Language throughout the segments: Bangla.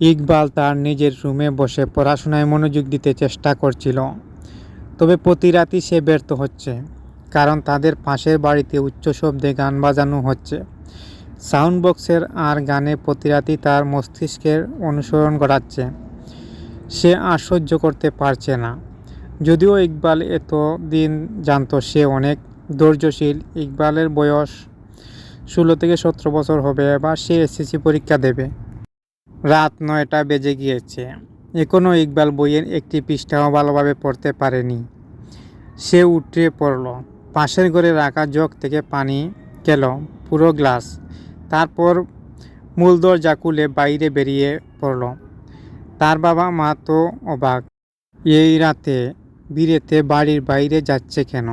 ইকবাল তার নিজের রুমে বসে পড়াশোনায় মনোযোগ দিতে চেষ্টা করছিল। তবে প্রতি রাতই সে ব্যর্থ হচ্ছে, কারণ তাদের পাশের বাড়িতে উচ্চ শব্দে গান বাজানো হচ্ছে। সাউন্ড বক্সের আর গানে প্রতি রাতই তার মস্তিষ্কের অনুসরণ করাচ্ছে সে আর সহ্য করতে পারছে না। যদিও ইকবাল এত দিন জানত সে অনেক ধৈর্যশীল, ইকবালের বয়স ষোলো থেকে সতেরো বছর হবে এবার সে এসএসসি পরীক্ষা দেবে। রাত নয়টা বেজে গিয়েছে। এখনও ইকবাল বইয়ের একটি পৃষ্ঠাও ভালোভাবে পড়তে পারেনি। সে উঠে পড়ল। পাশের ঘরে রাখা জগ থেকে পানি গেল পুরো গ্লাস। তারপর মূল দরজা খুলে বাইরে বেরিয়ে পড়ল। তার বাবা মা তো অবাক। এই রাতে বিরেতে বাড়ির বাইরে যাচ্ছে কেন?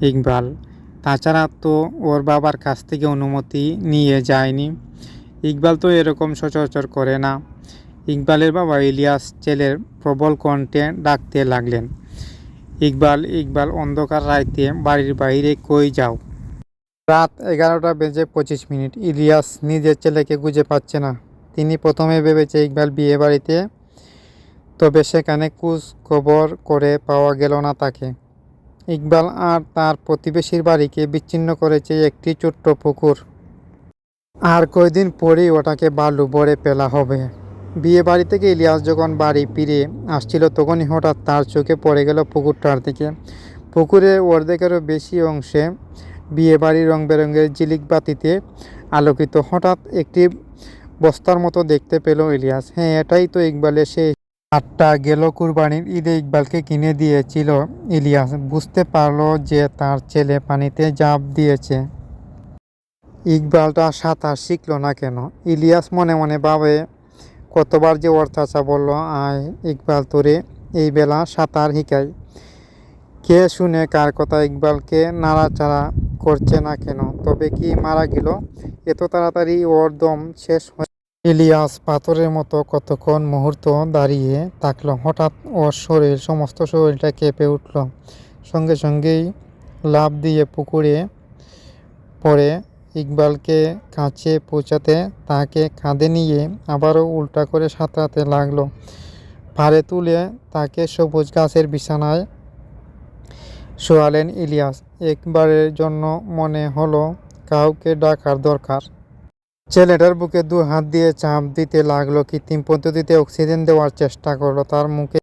ইকবাল। তাছাড়া তো ওর বাবার কাছ থেকে অনুমতি নিয়ে যায়নি। ইকবাল তো এরকম সচরাচর করে না। ইকবালের বাবা ইলিয়াস ছেলের প্রবল কণ্ঠে ডাকতে লাগলেন, ইকবাল ইকবাল, অন্ধকার রাইতে বাড়ির বাইরে কই যাও? রাত এগারোটা বেজে পঁচিশ মিনিট। ইলিয়াস নিজের ছেলেকে খুঁজে পাচ্ছে না। তিনি প্রথমে ভেবেছে ইকবাল বিয়ে বাড়িতে, তবে সেখানে খোঁজ খবর করে পাওয়া গেল না তাকে। ইকবাল আর তার প্রতিবেশীর বাড়িকে বিচ্ছিন্ন করেছে একটি ছোট্ট পুকুর। আর কয়দিন পরেই ওটাকে বালু ভরে ফেলা হবে। বিয়ে বাড়ি থেকে ইলিয়াস যখন বাড়ি ফিরে আসছিল, তখনই হঠাৎ তার চোখে পড়ে গেল পুকুরটার দিকে। পুকুরের অর্ধেকেরও বেশি অংশে বিয়ে বাড়ির রং বেরঙের জিলিক বাতিতে আলোকিত। হঠাৎ একটি বস্তার মতো দেখতে পেল ইলিয়াস। হ্যাঁ এটাই তো ইকবালের সেই আটটা গেল কুরবানির ঈদে ইকবালকে কিনে দিয়েছিল ইলিয়াস। বুঝতে পারল যে তার ছেলে পানিতে ঝাঁপ দিয়েছে। ইকবালটা সাঁতার শিখলো না কেন? ইলিয়াস মনে মনে ভাবে, কতবার যে ওর চাচা বলল, আয় ইকবাল, তোরে এই বেলা সাঁতার শিখাই। কে শুনে কার কথা ইকবালকে নাড়াচাড়া করছে না কেন? তবে কি মারা গেল? এত তাড়াতাড়ি ওর দম শেষ হয়ে ইলিয়াস পাথরের মতো কতক্ষণ মুহূর্ত দাঁড়িয়ে থাকল। হঠাৎ ওর শরীর, সমস্ত শরীরটা কেঁপে উঠল। সঙ্গে সঙ্গেই লাফ দিয়ে পুকুরে পড়ে ইকবালকে কাছে পৌঁছাতে তাকে কাঁধে নিয়ে আবারও উল্টা করে সাঁতরাতে লাগল। পাড়ে তুলে তাকে সবুজ গাছের বিছানায় শোয়ালেন ইলিয়াস। একবারের জন্য মনে হলো কাউকে ডাকার দরকার। ছেলেটার বুকে দু হাত দিয়ে চাপ দিতে লাগল। কৃত্রিম পদ্ধতিতে অক্সিজেন দেওয়ার চেষ্টা করল। তার মুখে